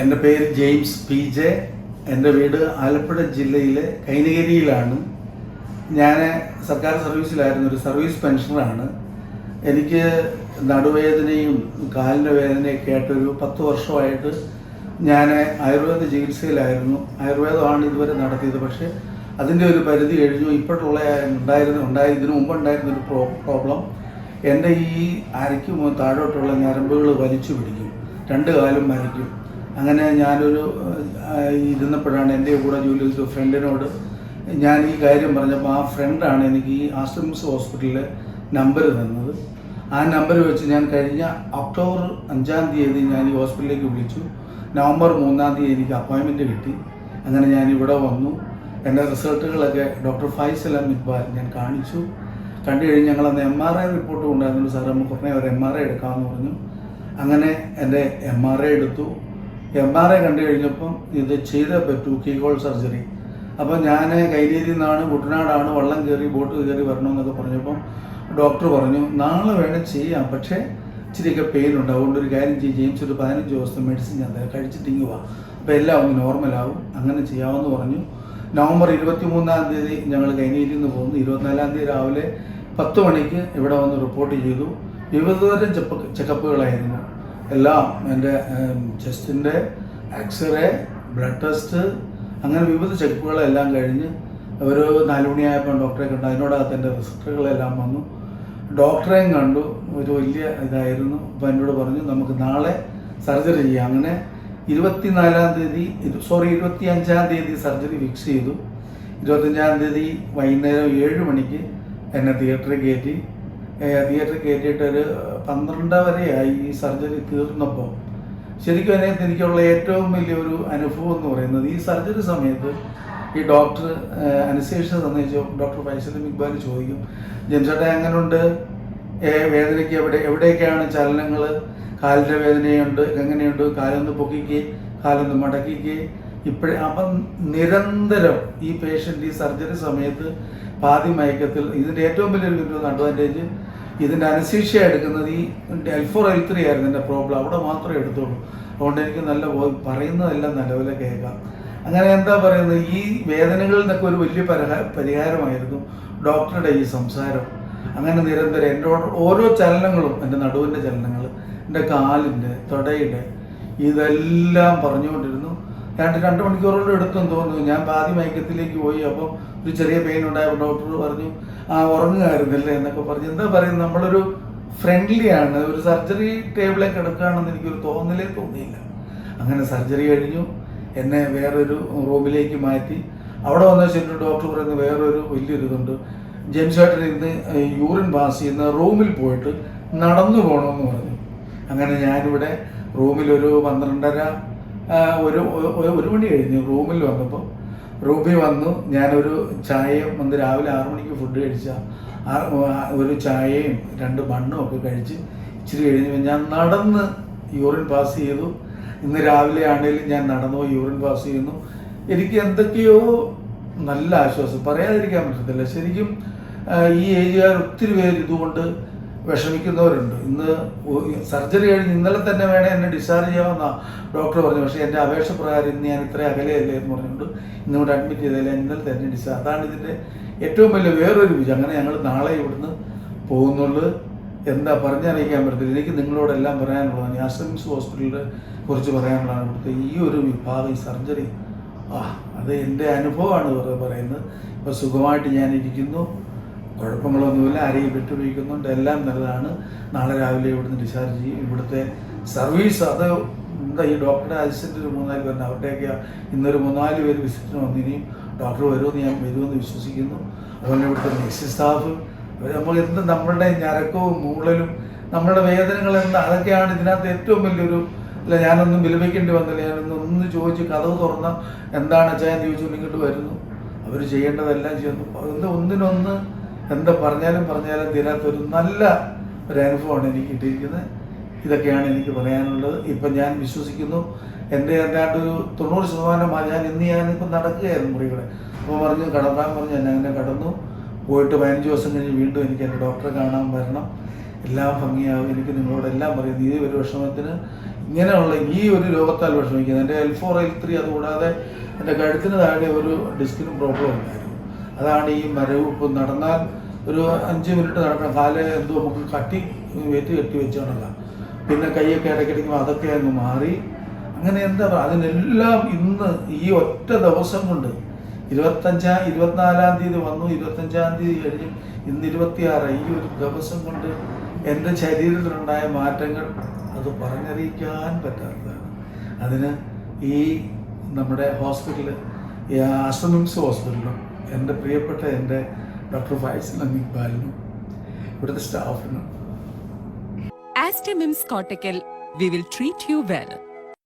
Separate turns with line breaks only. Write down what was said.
എന്റെ പേര് James P J. എന്റെ വീട് ആലപ്പുഴ ജില്ലയിലെ കൈനഗിരിയിലാണ്. ഞാൻ സർക്കാർ സർവീസിലായിരുന്നു ഒരു സർവീസ് പെൻഷനറാണ്. എനിക്ക് നടുവേദനയും കാലിന്റെ വേദനയൊക്കെ ആയിട്ടൊരു പത്ത് വർഷമായിട്ട് ഞാൻ ആയുർവേദ ചികിത്സയിലായിരുന്നു. ആയുർവേദമാണ് ഇതുവരെ നടത്തിയത് പക്ഷേ അതിന്റെ ഒരു പരിധി കഴിഞ്ഞു. ഇപ്പോഴുള്ള ഉണ്ടായിരുന്ന ഉണ്ടായി ഇതിനു മുമ്പ് ഉണ്ടായിരുന്ന ഒരു പ്രോ പ്രോബ്ലം. എന്റെ ഈ അരയ്ക്ക് താഴോട്ടുള്ള ഞരമ്പുകൾ വലിച്ചു പിടിക്കും. രണ്ട് കാലും മരിക്കും. അങ്ങനെ ഞാനൊരു ഇരുന്നപ്പോഴാണ് എന്റെ കൂടെ ജോലി ചെയ്ത ഫ്രണ്ടിനോട് ഞാൻ ഈ കാര്യം പറഞ്ഞപ്പോൾ ആ ഫ്രണ്ടാണ് എനിക്ക് ഈ ആശ്രമിസ് ഹോസ്പിറ്റലിലെ നമ്പർ തന്നത്. ആ നമ്പർ വെച്ച് ഞാൻ കഴിഞ്ഞ ഒക്ടോബർ അഞ്ചാം തീയതി ഞാൻ ഈ ഹോസ്പിറ്റലിലേക്ക് വിളിച്ചു. നവംബർ മൂന്നാം തീയതി എനിക്ക് അപ്പോയിൻമെന്റ് കിട്ടി. അങ്ങനെ ഞാൻ ഇവിടെ വന്നു. എന്റെ റിസൾട്ടുകളൊക്കെ ഡോക്ടർ ഫൈസ് അഹമ്മദ് ഇക്ബാൽ ഞാൻ കാണിച്ചു. കണ്ടു കഴിഞ്ഞ് ഞങ്ങൾ അന്ന് എം ആർ ഐ റിപ്പോർട്ട് കൊണ്ടായിരുന്നു സാർ നമുക്ക് ഉടനെ ഒരു എം ആർ ഐ എടുക്കാമെന്ന് പറഞ്ഞു. അങ്ങനെ എന്റെ എം ആർ ഐ എടുത്തു. എം ആർ ഐ കണ്ടു കഴിഞ്ഞപ്പം ഇത് ചെയ്തേ പറ്റൂ കീഹോൾ സർജറി അപ്പോൾ ഞാൻ കൈലേരി നിന്നാണ് കുട്ടനാടാണ് വള്ളം കയറി ബോട്ട് കയറി വരണമെന്നൊക്കെ പറഞ്ഞപ്പം ഡോക്ടർ പറഞ്ഞു നാളെ വേണേൽ ചെയ്യാം പക്ഷേ ഇച്ചിരിയൊക്കെ പെയിൻ ഉണ്ട്. അതുകൊണ്ട് ഒരു കാര്യം ചെയ്യും. ജെയിംസ് ഒരു പതിനഞ്ച് ദിവസത്തെ മെഡിസിൻ ഞാൻ കഴിച്ചിട്ട് ഇങ്ങ് വാ. അപ്പോൾ എല്ലാം ഒന്ന് നോർമലാവും അങ്ങനെ ചെയ്യാമെന്ന് പറഞ്ഞു. നവംബർ ഇരുപത്തി മൂന്നാം തീയതി ഞങ്ങൾ കൈനീരിൽ നിന്ന് പോകുന്നു. ഇരുപത്തിനാലാം തീയതി രാവിലെ പത്ത് മണിക്ക് ഇവിടെ വന്ന് റിപ്പോർട്ട് ചെയ്തു. വിവിധതരം ചെപ്പ് ചെക്കപ്പുകളായിരുന്നു. എല്ലാം എന്റെ ചെസ്റ്റിന്റെ എക്സ്റേ ബ്ലഡ് ടെസ്റ്റ് അങ്ങനെ വിവിധ ചെക്കപ്പുകളെല്ലാം കഴിഞ്ഞ് ഒരു നാലുമണിയായപ്പോൾ ഡോക്ടറെ കണ്ടു. അതിനോടകത്ത് എന്റെ റിസൾട്ടുകളെല്ലാം വന്നു. ഡോക്ടറെയും കണ്ടു. ഒരു വലിയ ഇതായിരുന്നു. അപ്പോൾ എന്നോട് പറഞ്ഞു നമുക്ക് നാളെ സർജറി ചെയ്യാം. അങ്ങനെ ഇരുപത്തിനാലാം തീയതി സോറി ഇരുപത്തി അഞ്ചാം തീയതി സർജറി ഫിക്സ് ചെയ്തു. ഇരുപത്തഞ്ചാം തീയതി വൈകുന്നേരം ഏഴ് മണിക്ക് എന്നെ തിയേറ്ററിൽ കയറ്റി. തിയേറ്ററിൽ കയറ്റിയിട്ട് ഒരു പന്ത്രണ്ട് വരെയായി ഈ സർജറി തീർന്നപ്പോൾ. ശരിക്കും അതിനകത്ത് എനിക്കുള്ള ഏറ്റവും വലിയൊരു അനുഭവം എന്ന് പറയുന്നത് ഈ സർജറി സമയത്ത് ഈ ഡോക്ടർ അനുശേഷം തന്നേച്ചു ഡോക്ടർ ഫൈസൽ ഇക്ബാൽ ചോദിക്കും ജംഷേട്ടാ ഉണ്ട് വേദനയ്ക്ക് എവിടെ എവിടെയൊക്കെയാണ് ചലനങ്ങൾ കാലിന്റെ വേദനയുണ്ട് എങ്ങനെയുണ്ട് കാലൊന്ന് പൊക്കിക്ക് കാലൊന്ന് മടക്കിക്ക് ഇപ്പോഴേ അപ്പം നിരന്തരം ഈ പേഷ്യന്റ് ഈ സർജറി സമയത്ത് പാതി മയക്കത്തിൽ ഇതിന്റെ ഏറ്റവും വലിയൊരു അഡ്വാന്റേജ് ഇതിന്റെ അനസീഷ്യ എടുക്കുന്നത് ഈ എൽ ഫോർ എൽ ത്രീ ആയിരുന്നു എന്റെ പ്രോബ്ലം അവിടെ മാത്രമേ എടുത്തുള്ളൂ. അതുകൊണ്ട് എനിക്ക് നല്ല പറയുന്നതെല്ലാം നല്ലപോലെ കേൾക്കാം. അങ്ങനെ എന്താ പറയുന്നത്? ഈ വേദനകളിൽ നിന്നൊക്കെ ഒരു വലിയ പരിഹാര പരിഹാരമായിരുന്നു ഡോക്ടറുടെ ഈ സംസാരം. അങ്ങനെ നിരന്തരം എന്റെ ഓരോ ചലനങ്ങളും എന്റെ നടുവിന്റെ ചലനങ്ങൾ എന്റെ കാലിന്റെ തൊടയുടെ ഇതെല്ലാം പറഞ്ഞുകൊണ്ടിരുന്നു. രണ്ട് രണ്ട് മണിക്കൂറോളം എടുത്തെന്ന് തോന്നുന്നു. ഞാൻ പാതി മയക്കത്തിലേക്ക് പോയി അപ്പോൾ ഒരു ചെറിയ പെയിൻ ഉണ്ടായപ്പോൾ ഡോക്ടർ പറഞ്ഞു ആ ഉറങ്ങുമായിരുന്നല്ലേ എന്നൊക്കെ പറഞ്ഞു. എന്താ പറയുന്നത്? നമ്മളൊരു ഫ്രണ്ട്ലി ആണ്. ഒരു സർജറി ടേബിളിൽ കിടക്കുകയാണെന്ന് എനിക്കൊരു തോന്നലേ തോന്നിയില്ല. അങ്ങനെ സർജറി കഴിഞ്ഞു. എന്നെ വേറൊരു റൂമിലേക്ക് മാറ്റി. അവിടെ വന്ന ശേഷം ഡോക്ടർ പറയുന്നത് വേറൊരു വലിയൊരു ഇതുണ്ട്. ജെയിംസ് ചേട്ടൻ ഇന്ന് യൂറിൻ പാസ് ചെയ്യുന്ന റൂമിൽ പോയിട്ട് നടന്നു പോകണമെന്ന് പറഞ്ഞു. അങ്ങനെ ഞാനിവിടെ റൂമിലൊരു പന്ത്രണ്ടര ഒരു ഒരു- മണി കഴിഞ്ഞു. റൂമിൽ വന്നപ്പോൾ റൂമിൽ വന്നു. ഞാനൊരു ചായയും വന്ന് രാവിലെ ആറു മണിക്ക് ഫുഡ് കഴിച്ച. ഒരു ചായയും രണ്ട് ബണ്ണും ഒക്കെ കഴിച്ച് ഇച്ചിരി കഴിഞ്ഞ് ഞാൻ നടന്ന് യൂറിൻ പാസ് ചെയ്തു. ഇന്ന് രാവിലെ ആണെങ്കിലും ഞാൻ നടന്നു യൂറിൻ പാസ് ചെയ്യുന്നു. എനിക്ക് എന്തൊക്കെയോ നല്ല ആശ്വാസം. പറയാതിരിക്കാൻ പറ്റത്തില്ല. ശരിക്കും ഈ ഏജുകാർ ഒത്തിരി പേര് ഇതുകൊണ്ട് വിഷമിക്കുന്നവരുണ്ട്. ഇന്ന് സർജറി കഴിഞ്ഞ് ഇന്നലെ തന്നെ വേണേൽ എന്നെ ഡിസ്ചാർജ് ചെയ്യാമെന്ന ഡോക്ടർ പറഞ്ഞു പക്ഷേ എന്റെ അപേക്ഷ പ്രകാരം ഇന്ന് ഞാൻ ഇത്ര അകലെയല്ലേ എന്ന് പറഞ്ഞുകൊണ്ട് ഇന്ന് ഇവിടെ അഡ്മിറ്റ് ചെയ്തതല്ല ഇന്നലെ തന്നെ ഡിസ്ചാർജ് അതാണ് ഇതിന്റെ ഏറ്റവും വലിയ വേറൊരു വിജയം. അങ്ങനെ ഞങ്ങൾ നാളെ ഇവിടുന്ന് പോകുന്നുള്ളൂ. എന്താ പറഞ്ഞറിയിക്കാൻ പറ്റത്തില്ല. എനിക്ക് നിങ്ങളോടെല്ലാം പറയാനുള്ളതാണ്. ആശ്രമിസ് ഹോസ്പിറ്റലിനെ കുറിച്ച് പറയാനുള്ളതാണ് ഇവിടുത്തെ ഈ ഒരു വിഭാഗം ഈ സർജറി. ആ അത് എന്റെ അനുഭവമാണ് പറയുന്നത്. ഇപ്പോൾ സുഖമായിട്ട് ഞാൻ ഇരിക്കുന്നു. കുഴപ്പങ്ങളൊന്നുമില്ല. ആരെയും വിട്ടുപിടിക്കുന്നുണ്ട് എല്ലാം നല്ലതാണ്. നാളെ രാവിലെ ഇവിടുന്ന് ഡിസ്ചാർജ് ചെയ്യും. ഇവിടുത്തെ സർവീസ് അത് എന്താ ഈ ഡോക്ടറുടെ അസിസ്റ്റന്റ് ഒരു മൂന്നാൽ പേരുണ്ട്. അവരുടെയൊക്കെ ഇന്നൊരു മൂന്നാൽ പേര് വിസിറ്റിന് വന്നിനിയും ഡോക്ടർ വരുമെന്ന് ഞാൻ വരുമെന്ന് വിശ്വസിക്കുന്നു. അതുപോലെ ഇവിടുത്തെ നഴ്സിംഗ് സ്റ്റാഫ് നമ്മൾ എന്ത് നമ്മളുടെ ഞരക്കവും മൂളലും നമ്മളുടെ വേദനകൾ എന്താ അതൊക്കെയാണ് ഇതിനകത്ത് ഏറ്റവും വലിയൊരു അല്ല ഞാനൊന്നും വിലപിക്കേണ്ടി വന്നില്ല. ഞാനൊന്നും ഒന്ന് ചോദിച്ച് കഥവ് തുറന്ന എന്താണ് അച്ഛൻ ചോദിച്ചു ഇങ്ങോട്ട് വരുന്നു. അവർ ചെയ്യേണ്ടതെല്ലാം ചെയ്യുന്നു. അതിന്റെ ഒന്നിനൊന്ന് എന്താ പറഞ്ഞാലും പറഞ്ഞാലും തീരാത്തൊരു നല്ല ഒരു അനുഭവമാണ് എനിക്ക് കിട്ടിയിരിക്കുന്നത്. ഇതൊക്കെയാണ് എനിക്ക് പറയാനുള്ളത്. ഇപ്പം ഞാൻ വിശ്വസിക്കുന്നു. എന്റെ ഏതാണ്ട് ഒരു തൊണ്ണൂറ് ശതമാനമായി ഞാൻ ഇന്ന് ഞാനിപ്പോൾ നടക്കുകയായിരുന്നു മുറികളെ അപ്പോൾ പറഞ്ഞു കടക്കാൻ പറഞ്ഞു ഞാൻ അങ്ങനെ കടന്നു. പോയിട്ട് പതിനഞ്ച് ദിവസം കഴിഞ്ഞ് വീണ്ടും എനിക്ക് എന്റെ ഡോക്ടറെ കാണാൻ വരണം. എല്ലാം ഭംഗിയാവും. എനിക്ക് നിങ്ങളോട് എല്ലാം പറയും. ഈ ഒരു വിഷമത്തിന് ഇങ്ങനെയുള്ള ഈ ഒരു രോഗത്താൽ വിഷമിക്കുന്നത്. എന്റെ എൽ ഫോർ എൽ ത്രീ അതുകൂടാതെ എന്റെ കഴുത്തിന് താഴെ ഒരു ഡിസ്കിന് പ്രോബ്ലം ഉണ്ടായിരുന്നു. അതാണ് ഈ മരവ് നടന്നാൽ ഒരു അഞ്ച് മിനിറ്റ് നടക്കണം. കാൽ എന്തോ നമുക്ക് കട്ടി വെറ്റ് കെട്ടി വെച്ചോണ്ടല്ല പിന്നെ കൈയൊക്കെ ഇടയ്ക്കിടയ്ക്ക് അതൊക്കെ അങ്ങ് മാറി. അങ്ങനെ എന്താ പറയുക? അതിനെല്ലാം ഇന്ന് ഈ ഒറ്റ ദിവസം കൊണ്ട് ഇരുപത്തഞ്ചാം ഇരുപത്തിനാലാം തീയതി വന്നു ഇരുപത്തഞ്ചാം തീയതി കഴിഞ്ഞ് ഇന്ന് ഇരുപത്തിയാറ്. ഈ ഒരു ദിവസം കൊണ്ട് എന്റെ ശരീരത്തിലുണ്ടായ മാറ്റങ്ങൾ അത് പറഞ്ഞറിയിക്കാൻ പറ്റാത്തതാണ്. അതിന് ഈ നമ്മുടെ ഹോസ്പിറ്റൽ ഈ ആശ്രമിംസ് ഹോസ്പിറ്റലിലും എന്റെ പ്രിയപ്പെട്ട എന്റെ ഡോക്ടർ ഫൈസൽ അമിക്ബാലിനും ഇവിടുത്തെ സ്റ്റാഫിനും
Aster MIMS Kottakkal we will treat you well.